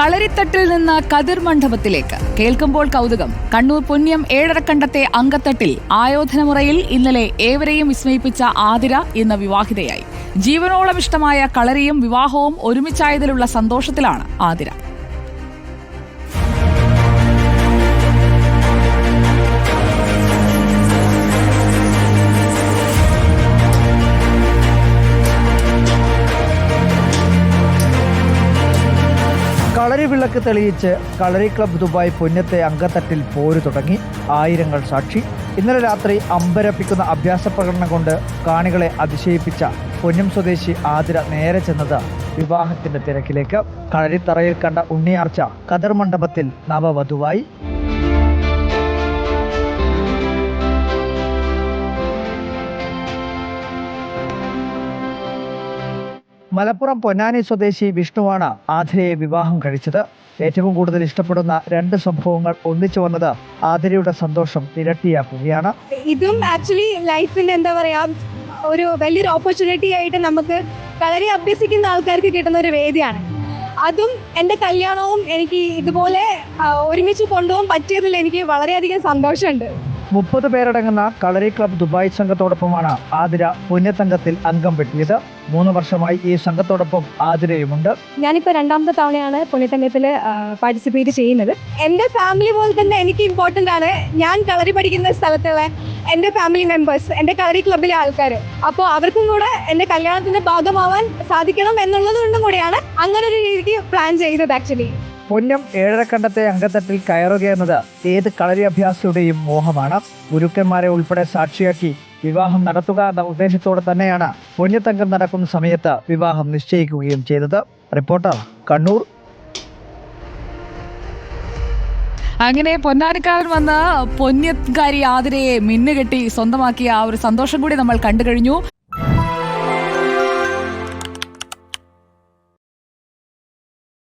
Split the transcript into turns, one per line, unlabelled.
കളരിത്തട്ടിൽ നിന്ന് കതിർ മണ്ഡപത്തിലേക്ക്. കേൾക്കുമ്പോൾ കൗതുകം. കണ്ണൂർ പുണ്യം ഏഴരക്കണ്ടത്തെ അങ്കത്തട്ടിൽ ആയോധനമുറയിൽ ഇന്നലെ ഏവരെയും വിസ്മയിപ്പിച്ച ആതിര ഇന്ന് വിവാഹിതയായി. ജീവനോളം ഇഷ്ടമായ കളരിയും വിവാഹവും ഒരുമിച്ചായതിലുള്ള സന്തോഷത്തിലാണ് ആതിര.
കളരി വിളക്ക് തെളിയിച്ച് കളരി ക്ലബ് ദുബായ് പുന്നത്തെ അങ്കത്തട്ടിൽ പോര് തുടങ്ങി. ആയിരങ്ങൾ സാക്ഷി. ഇന്നലെ രാത്രി അമ്പരപ്പിക്കുന്ന അഭ്യാസ പ്രകടനം കൊണ്ട് കാണികളെ അതിശയിപ്പിച്ച പൊന്നം സ്വദേശി ആതിര നേരെ ചെന്നത് വിവാഹത്തിന്റെ തിരക്കിലേക്ക്. കളരിത്തറയിൽ കണ്ട ഉണ്ണിയാർച്ച കതർ മണ്ഡപത്തിൽ നവവധുവായി. മലപ്പുറം പൊന്നാനി സ്വദേശി വിഷ്ണുവാണ് ആതിരയെ വിവാഹം കഴിച്ചത്. ഏറ്റവും കൂടുതൽ ഇഷ്ടപ്പെടുന്ന രണ്ട് സംഭവങ്ങൾ ഒന്നിച്ചു വന്നത് ആതിരയുടെ സന്തോഷം ഇരട്ടിയാക്കുകയാണ്.
ഇതും ആക്ച്വലി ലൈഫിന്റെ എന്താ പറയാ ഒരു വലിയൊരു ഓപ്പർച്യൂണിറ്റി ആയിട്ട് നമുക്ക് കളരി അഭ്യസിക്കുന്ന ആൾക്കാർക്ക് കിട്ടുന്ന ഒരു വേദിയാണ്. അതും എന്റെ കല്യാണവും എനിക്ക് ഇതുപോലെ ഒരുമിച്ച് കൊണ്ടുപോകാൻ പറ്റിയതിൽ എനിക്ക് വളരെയധികം സന്തോഷമുണ്ട്.
മുപ്പത് പേരടങ്ങുന്ന കളരി ക്ലബ് ദുബായ് സംഘത്തോടൊപ്പമാണ് ആതിര പുണ്യസംഘത്തിൽ അംഗം വെട്ടിയത്. മൂന്ന് വർഷമായി ഈ സംഘത്തോടൊപ്പം ആതിരയുമുണ്ട്.
ഞാനിപ്പോൾ രണ്ടാമത്തെ തവണയാണ് പുണ്യത്തങ്കത്തിൽ പാർട്ടിസിപ്പേറ്റ് ചെയ്യുന്നത്. എന്റെ ഫാമിലി പോലെ തന്നെ എനിക്ക് ഇമ്പോർട്ടന്റ് ആണ്. ഞാൻ കളരി പഠിക്കുന്ന സ്ഥലത്തുള്ള എന്റെ ഫാമിലി മെമ്പേഴ്സ് എന്റെ കളരി ക്ലബിലെ ആൾക്കാർ അപ്പോൾ അവർക്കും കൂടെ എന്റെ കല്യാണത്തിന്റെ ഭാഗമാവാൻ സാധിക്കണം എന്നുള്ളത് കൊണ്ടും കൂടിയാണ് അങ്ങനെ ഒരു രീതിക്ക് പ്ലാൻ ചെയ്തത് ആക്ച്വലി
പൊന്നം ഏഴരക്കണ്ടത്തെ അങ്കത്തട്ടിൽ കയറുക എന്നത് ഏത് കളരി അഭ്യാസിയുടെയും മോഹമാണ്. ഗുരുക്കന്മാരെ ഉൾപ്പെടെ സാക്ഷിയാക്കി വിവാഹം നടത്തുക എന്ന ഉദ്ദേശത്തോടെ തന്നെയാണ് പുണ്യത്തങ്കം നടക്കുന്ന സമയത്ത് വിവാഹം നിശ്ചയിക്കുകയും ചെയ്തത്. റിപ്പോർട്ടർ കണ്ണൂർ.
അങ്ങനെ പൊന്നാനിക്കാരൻ വന്ന് പൊന്യക്കാരി ആതിരയെ മിന്നുകെട്ടി സ്വന്തമാക്കിയ ആ ഒരു സന്തോഷം കൂടി നമ്മൾ കണ്ടു കഴിഞ്ഞു.